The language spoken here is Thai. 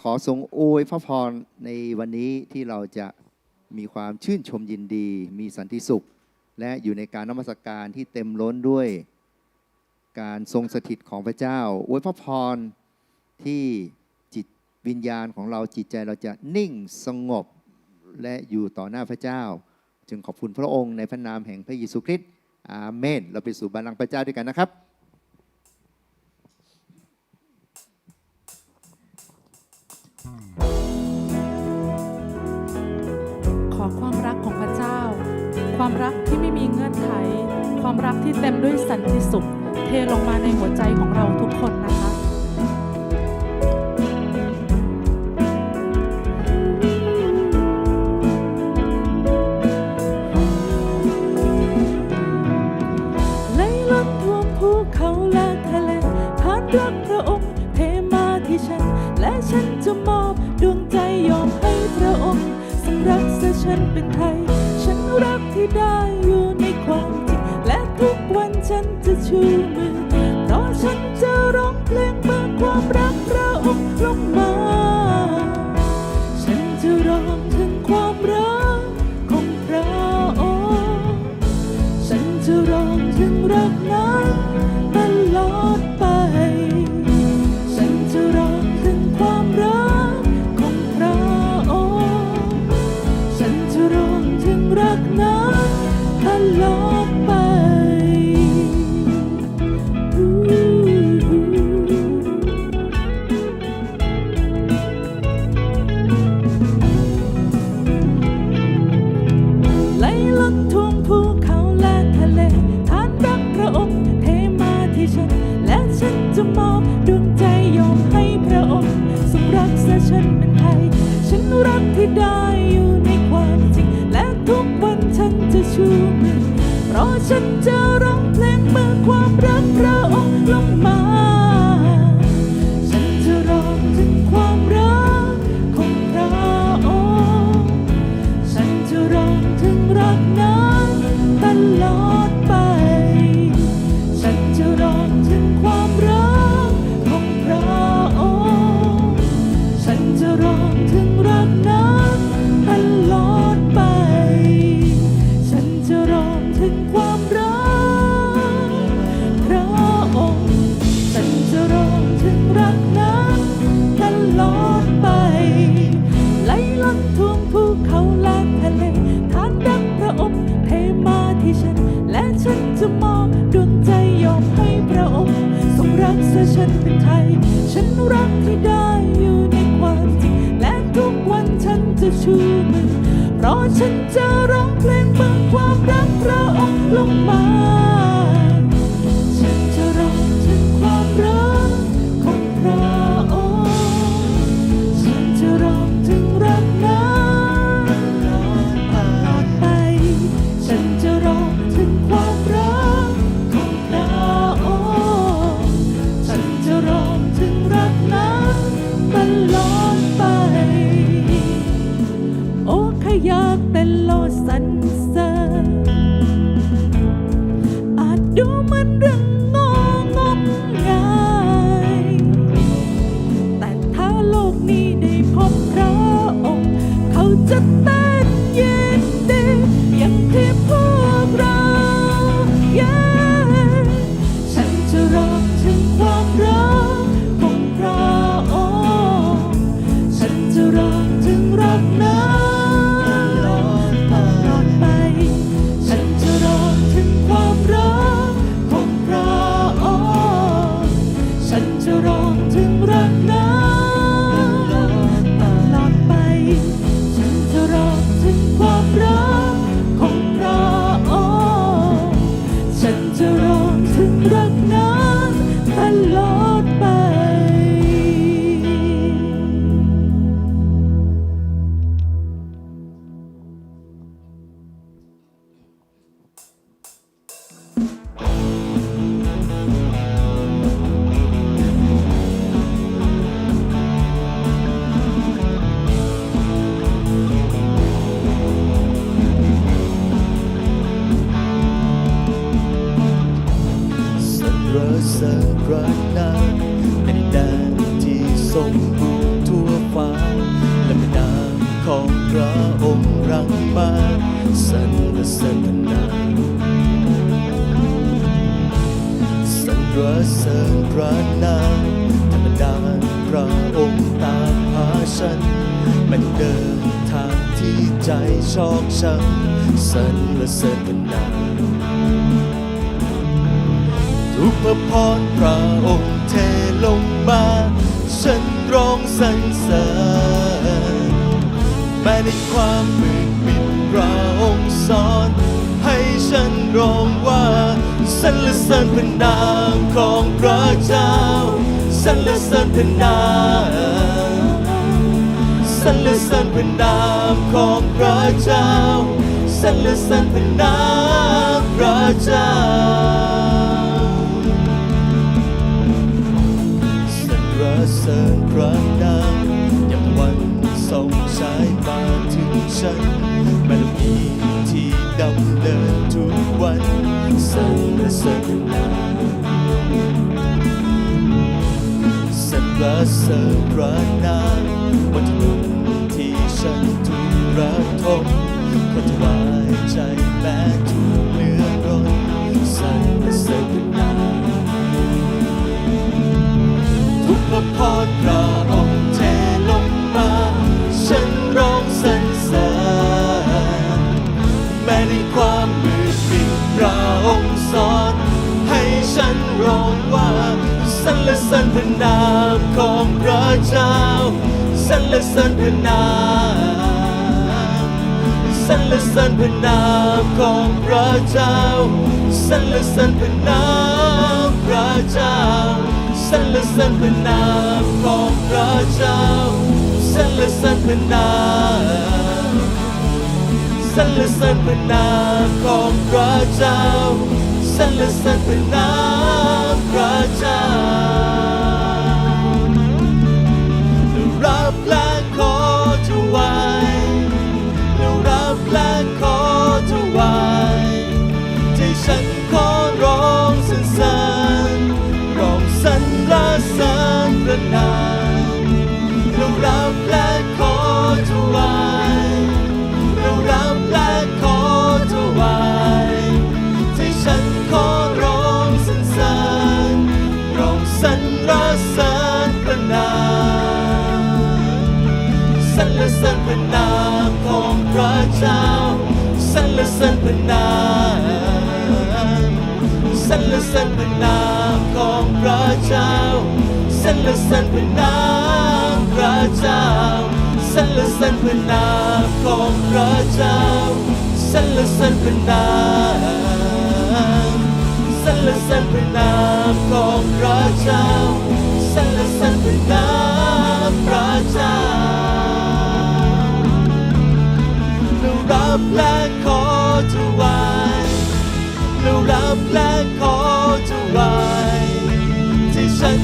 ขอทรงอวยพระพรในวันนี้ที่เราจะมีความชื่นชมยินดี มีสันติสุข และอยู่ในการนมัสการที่เต็มล้นด้วย การทรงสถิตของพระเจ้า อวยพระพรที่จิตวิญญาณของเราจิตใจเราจะนิ่งสงบและอยู่ต่อหน้าพระเจ้า จึงขอบคุณพระองค์ในพระนามแห่งพระเยซูคริสต์อาเมน เราไปสู่บัลลังก์พระเจ้าด้วยกันนะครับ อความรักของพระเจ้า ความรักที่ไม่มีเงื่อนไข ความรักที่เต็มด้วยสันติสุข เทลงมาในหัวใจของเราทุกคน ได้อยู่ในความจริง และทุกวันฉันจะชูมือเพราะฉันจะร้องเพลงเมื่อความรักเราองลงมา ฉันจะร้องถึงความรักของพระองค์ฉันจะร้องถึงรักนั้น ให้ฉัน และฉันจะมอบดวงใจยอมให้พระองค์ทรงรักษาฉันเป็นไทย ฉันรักที่ได้อยู่ในความจริง และทุกวันฉันจะชูมือเพราะฉันจะร้อ ฉันรักที่ได้อยู่ในความจริง และทุกวันฉันจะชูมือ เพราะฉันจะร้องเพลงเบิกความรักพระองค์ลงมา อยากแต่โลสันเสริญอาจดูเหมันเรื่องงงงมงายแต่ถ้าโลกนี้ได้พบพระองค์ เขาจะ ระเสริฐรันั้นเป็นแดนที่สมบูรณ์ทั่วฟ้า และเป็นนามของพระองค์รังมาสรรเสริญนาสรรเสริญพระนามธรรมดาพระองค์ตามหาฉันมันเดินทางที่ใจชอกช้ำสรรเสริญนา มทุกพระพรพระองค์เทลงมา ฉันร้องสรรเสริญแม้ในความมืดมิดพระองค์สอน ให้ฉันร้องว่าสรรเสริญพระนามของพระเจ้าสรรเสริญพระนามสรรเสริญพระนามของพระเจ้าสรรเสริญพระนามพระเจ้า เสริญพระนามยามวันส่องฉายมาถึงฉันเมโลดีที่ดำเนินทุกวันสรรเสริญนามสรรเสริญพระนามบนถนนที่ฉันถูกระทมขอถวายใจแม้ รรเสริญพระนามสรรเสริญพระนามของพระเจ้าสรรเสริญพระนามพระเจ้าสรรเสริญพระนามของพระเจ้าสรรเสริญพระนามสรรเสริญพระนามของพระเจ้าสรรเสริญพระนามพระเจ้า ฉันขอร้องสรรเสริญร้องสรรเสริญพระนามเรารับและขอถวายเรารับและขอถวายที่ฉันขอร้องสรรเสริญร้องสรรเสริญพระนามสรรเสริญพระนามของพระเจ้า รรเสริญพระนามของพระเจ้าสรรเสริญพระนามพระเจ้าสรรเสริญพระนามของพระเจ้าสรรเสริญพระนามสรรเสริญพระนามของพระเจ้าสรรเสริญพระนามพระเจ้ารับและ และขอถวายที่ฉัน